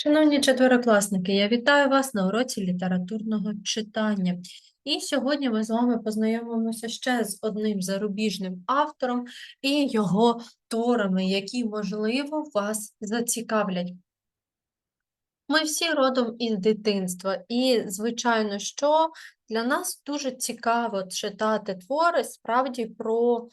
Шановні четверокласники, я вітаю вас на уроці літературного читання. І сьогодні ми з вами познайомимося ще з одним зарубіжним автором і його творами, які, можливо, вас зацікавлять. Ми всі родом із дитинства, і, звичайно, що для нас дуже цікаво читати твори справді про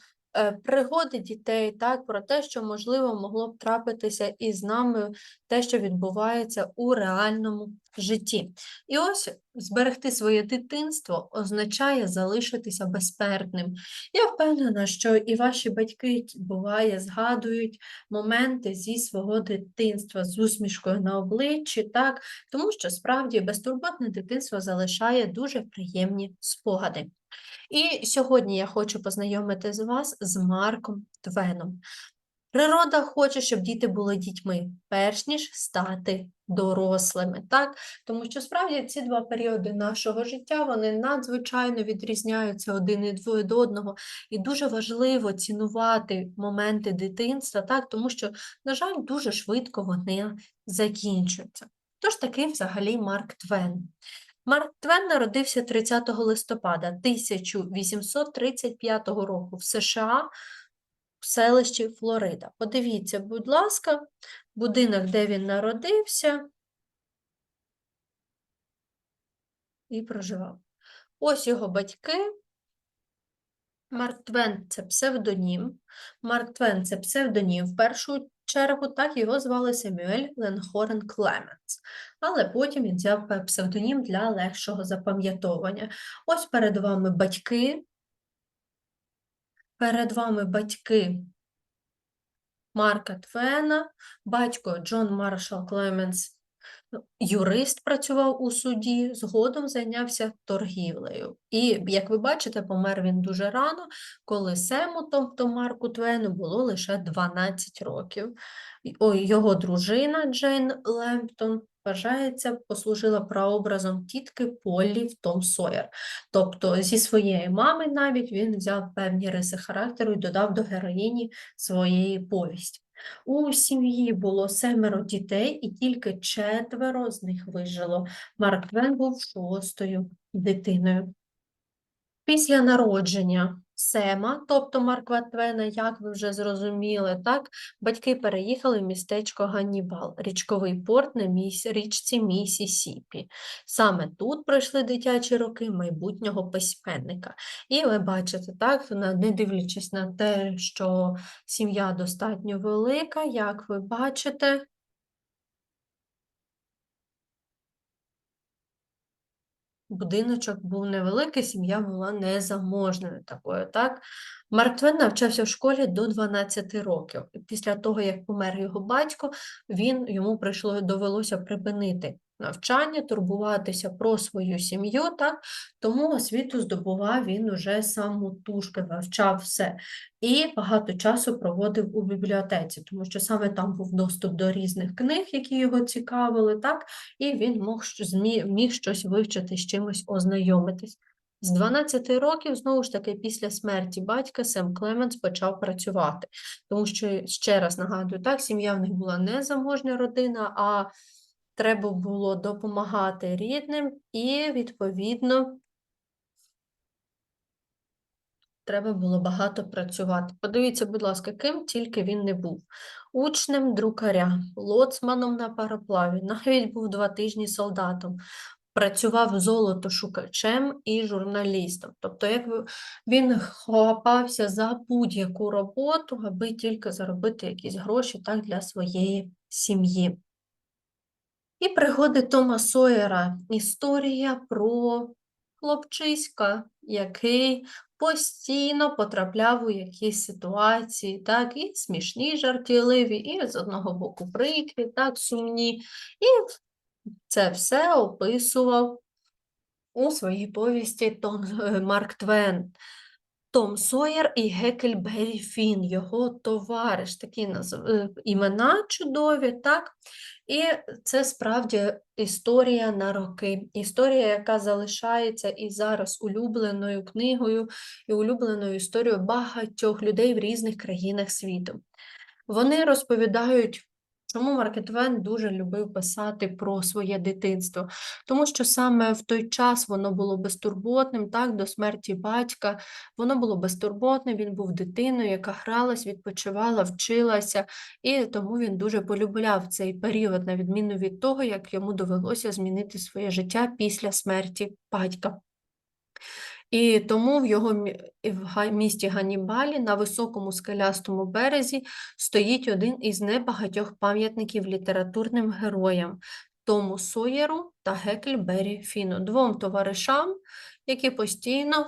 пригоди дітей, так, про те, що, можливо, могло б трапитися із нами те, що відбувається у реальному житті. І ось зберегти своє дитинство означає залишитися безперним. Я впевнена, що і ваші батьки буває згадують моменти зі свого дитинства з усмішкою на обличчі, так, тому що справді безтурботне дитинство залишає дуже приємні спогади. І сьогодні я хочу познайомити з вас з Марком Твеном. Природа хоче, щоб діти були дітьми, перш ніж стати дорослими, так? Тому що справді ці два періоди нашого життя вони надзвичайно відрізняються один від одного, і дуже важливо цінувати моменти дитинства, так? тому що, на жаль, дуже швидко вони закінчуються. Тож такий взагалі Марк Твен. Марк Твен народився 30 листопада 1835 року в США в селищі Флорида. Подивіться, будь ласка, будинок, де він народився і проживав. Ось його батьки. Марк Твен – це псевдонім. Марк Твен – це псевдонім в першу чергу, так його звали Семюель Ленхорен Клеменс. Але потім він взяв псевдонім для легшого запам'ятовування. Ось перед вами батьки. Перед вами батьки Марка Твена, батько Джон Маршал Клеменс юрист працював у суді, згодом зайнявся торгівлею. І, як ви бачите, помер він дуже рано, коли Сему, тобто Марку Твену, було лише 12 років. Його дружина Джейн Лемптон вважається, послужила прообразом тітки Поллі в Том Сойер. Тобто зі своєї мами навіть він взяв певні риси характеру і додав до героїні своєї повісті. У сім'ї було семеро дітей, і тільки четверо з них вижило. Марк Твен був шостою дитиною. Після народження Сема, тобто Марква Твена, як ви вже зрозуміли, так, батьки переїхали в містечко Ганнібал, річковий порт на міс... річці Місісіпі. Саме тут пройшли дитячі роки майбутнього письменника. І ви бачите, так, не дивлячись на те, що сім'я достатньо велика, як ви бачите, Будиночок був невеликий, сім'я була незаможною такою. так? Мартвен навчався в школі до 12 років. Після того, як помер його батько, він йому прийшло довелося припинити навчання, турбуватися про свою сім'ю, так? тому освіту здобував він уже самотужки, вивчав все. І багато часу проводив у бібліотеці, тому що саме там був доступ до різних книг, які його цікавили, так? і він мог, міг щось вивчити, з чимось ознайомитись. З 12 років, знову ж таки, після смерті батька Сем Клеменс почав працювати, тому що, ще раз нагадую, так, сім'я в них була не заможня родина, а треба було допомагати рідним і, відповідно, треба було багато працювати. Подивіться, будь ласка, ким тільки він не був. Учнем друкаря, лоцманом на пароплаві, навіть був два тижні солдатом, працював золотошукачем і журналістом. Тобто, як він хапався за будь-яку роботу, аби тільки заробити якісь гроші так, для своєї сім'ї. І пригоди Тома Сойера історія про хлопчиська, який постійно потрапляв у якісь ситуації, так, і смішні, жартівливі, і з одного боку прикрі, так, сумні. І це все описував у своїй повісті Том е, Марк Твен. Том Сойер і Гекельбері Фін, його товариш, такі. Е, імена чудові, так? І це справді історія на роки, історія, яка залишається і зараз улюбленою книгою і улюбленою історією багатьох людей в різних країнах світу. Вони розповідають Чому Марк Твен дуже любив писати про своє дитинство? Тому що саме в той час воно було безтурботним, так, до смерті батька, воно було безтурботним, він був дитиною, яка гралась, відпочивала, вчилася, і тому він дуже полюбляв цей період, на відміну від того, як йому довелося змінити своє життя після смерті батька. І тому в його в місті Ганнібалі на високому скелястому березі стоїть один із небагатьох пам'ятників літературним героям Тому Сойеру та Гекльбері Фіну, двом товаришам, які постійно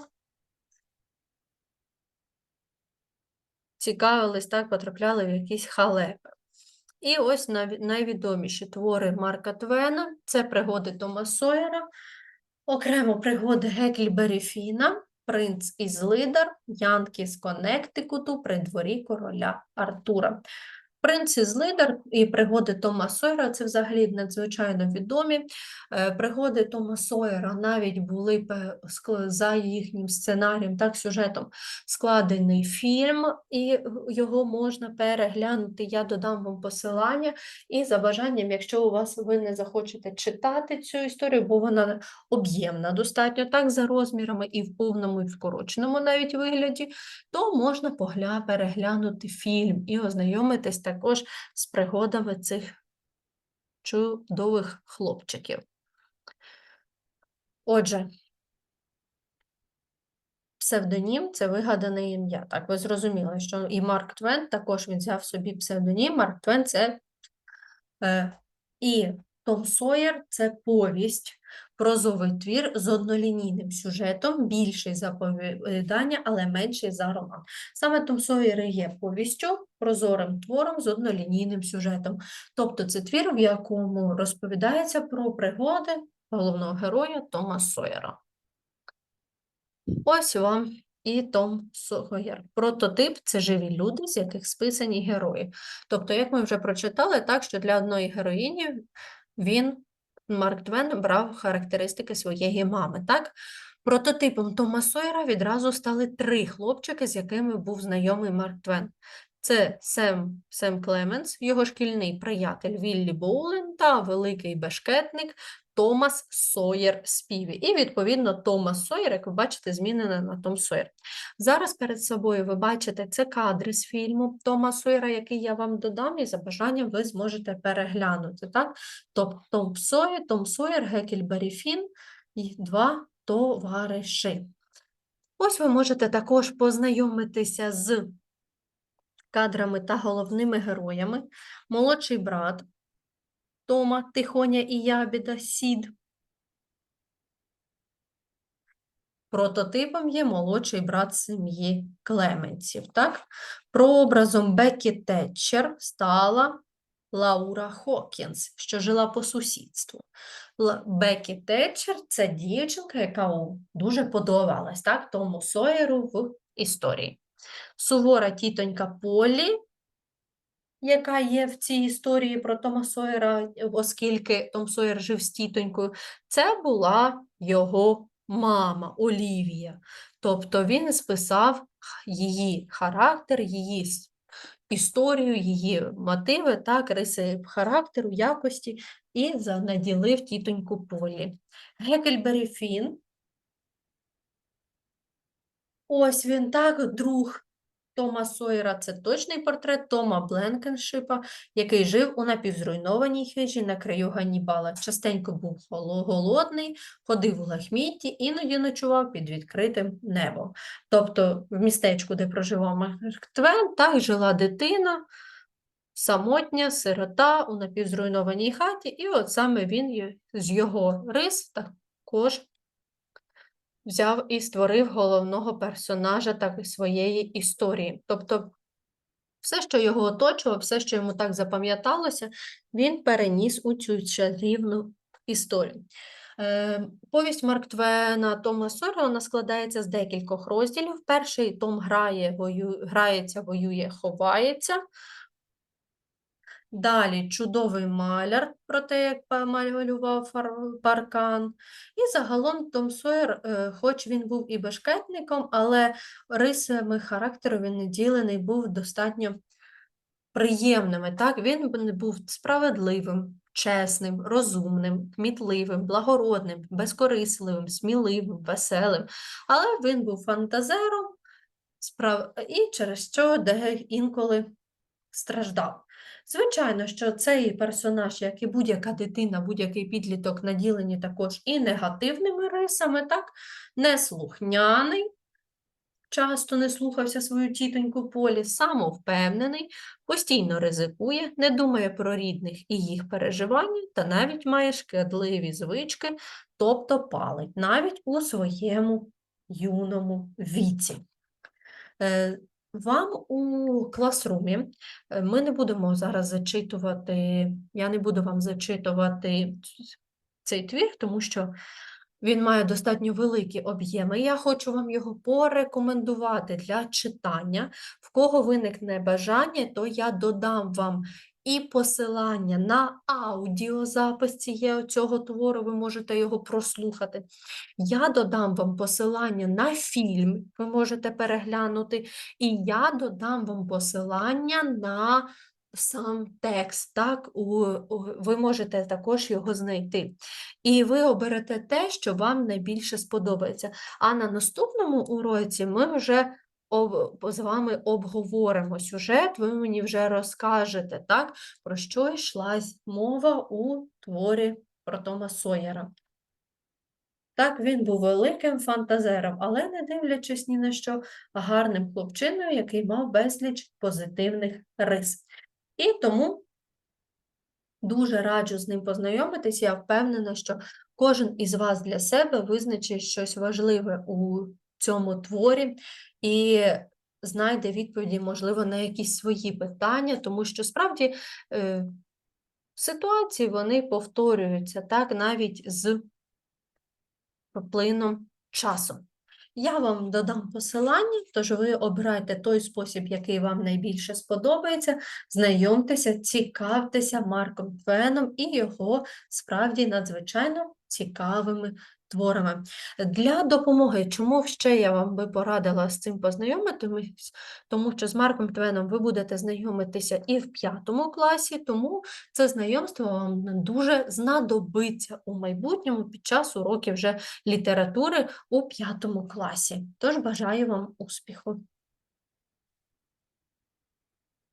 цікавились, так, потрапляли в якісь халепи. І ось найвідоміші твори Марка Твена це пригоди Тома Сойера, окремо пригоди Гекльбері Фіна, Принц із Лидар, Янки з Коннектикуту при дворі короля Артура. Принц із Лидар і пригоди Тома Сойера це взагалі надзвичайно відомі. Е, Пригоди Тома Сойера навіть були за їхнім сценарієм, так, сюжетом складений фільм, і його можна переглянути. Я додам вам посилання. І за бажанням, якщо у вас ви не захочете читати цю історію, бо вона об'ємна достатньо так за розмірами і в повному, і в скороченому навіть вигляді, то можна погля... переглянути фільм і ознайомитись також з пригодами цих чудових хлопчиків. Отже, псевдонім це вигадане ім'я. Так, ви зрозуміли, що і Марк Твен також він взяв собі псевдонім. Марк Твен це е, і Том Сойер це повість, прозовий твір з однолінійним сюжетом, більший за оповідання, але менший за роман. Саме Том Сойер є повістю, прозорим твором з однолінійним сюжетом. Тобто це твір, в якому розповідається про пригоди головного героя Тома Сойера. Ось вам і Том Сойер. Прототип це живі люди, з яких списані герої. Тобто, як ми вже прочитали, так що для одної героїні він, Марк Твен, брав характеристики своєї мами. Так? Прототипом Тома Сойера відразу стали три хлопчики, з якими був знайомий Марк Твен. Це Сем, Сем Клеменс, його шкільний приятель Віллі Боулен та великий бешкетник Томас Сойер Співі. І, відповідно, Томас Сойер, як ви бачите, змінене на Том Сойер. Зараз перед собою ви бачите це кадри з фільму Тома Сойера, який я вам додам, і за бажанням ви зможете переглянути. Так? Тобто Том Сойер, Том Сойер, Гекельбері Фін і два товариші. Ось ви можете також познайомитися з кадрами та головними героями. Молодший брат Тома, Тихоня і Ябіда, Сід. Прототипом є молодший брат сім'ї Клеменців. Так? Прообразом Бекі Тетчер стала Лаура Хокінс, що жила по сусідству. Бекі Тетчер – це дівчинка, яка дуже подобалась так, Тому Сойеру в історії. Сувора тітонька Полі, яка є в цій історії про Тома Сойера, оскільки Том Сойер жив з тітонькою, це була його мама Олівія. Тобто він списав її характер, її історію, її мотиви, так, риси характеру, якості і наділив тітоньку Полі. Гекельбері Фін. Ось він так, друг Тома Сойера це точний портрет Тома Бленкеншипа, який жив у напівзруйнованій хижі на краю Ганнібала. Частенько був голодний, ходив у лахмітті, іноді ночував під відкритим небом. Тобто в містечку, де проживав Марк так жила дитина, самотня, сирота у напівзруйнованій хаті, і от саме він з його рис також взяв і створив головного персонажа так і своєї історії. Тобто, все, що його оточувало, все, що йому так запам'яталося, він переніс у цю чарівну історію. Е, Повість Марк Твена Тома Сойера вона складається з декількох розділів. Перший том грає, вою, грається, воює, ховається. Далі чудовий маляр про те, як малював паркан. І загалом Том Сойер, е, хоч він був і бешкетником, але рисами характеру він наділений був достатньо приємними. Так? Він був справедливим, чесним, розумним, кмітливим, благородним, безкорисливим, сміливим, веселим. Але він був фантазером і через що інколи страждав. Звичайно, що цей персонаж, як і будь-яка дитина, будь-який підліток, наділені також і негативними рисами, так? Неслухняний, часто не слухався свою тітоньку Полі, самовпевнений, постійно ризикує, не думає про рідних і їх переживання, та навіть має шкідливі звички, тобто палить, навіть у своєму юному віці. Вам у класрумі е, ми не будемо зараз зачитувати, я не буду вам зачитувати цей твір, тому що він має достатньо великі об'єми. Я хочу вам його порекомендувати для читання. В кого виникне бажання, то я додам вам і посилання на аудіозапис цієї цього твору, ви можете його прослухати. Я додам вам посилання на фільм, ви можете переглянути, і я додам вам посилання на сам текст. Так? У, у, ви можете також його знайти. І ви оберете те, що вам найбільше сподобається. А на наступному уроці ми вже об, з вами обговоримо сюжет, ви мені вже розкажете, так, про що йшлась мова у творі про Тома Сойера. Так, він був великим фантазером, але не дивлячись ні на що, гарним хлопчиною, який мав безліч позитивних рис. І тому дуже раджу з ним познайомитись. Я впевнена, що кожен із вас для себе визначить щось важливе у цьому творі і знайде відповіді, можливо, на якісь свої питання, тому що справді е, ситуації вони повторюються так, навіть з плином часу. Я вам додам посилання, тож ви обирайте той спосіб, який вам найбільше сподобається. Знайомтеся, цікавтеся Марком Твеном і його справді надзвичайно цікавими творами. Для допомоги, чому ще я вам би порадила з цим познайомитись, тому що з Марком Твеном ви будете знайомитися і в п'ятому класі, тому це знайомство вам дуже знадобиться у майбутньому під час уроків вже літератури у п'ятому класі. Тож бажаю вам успіху!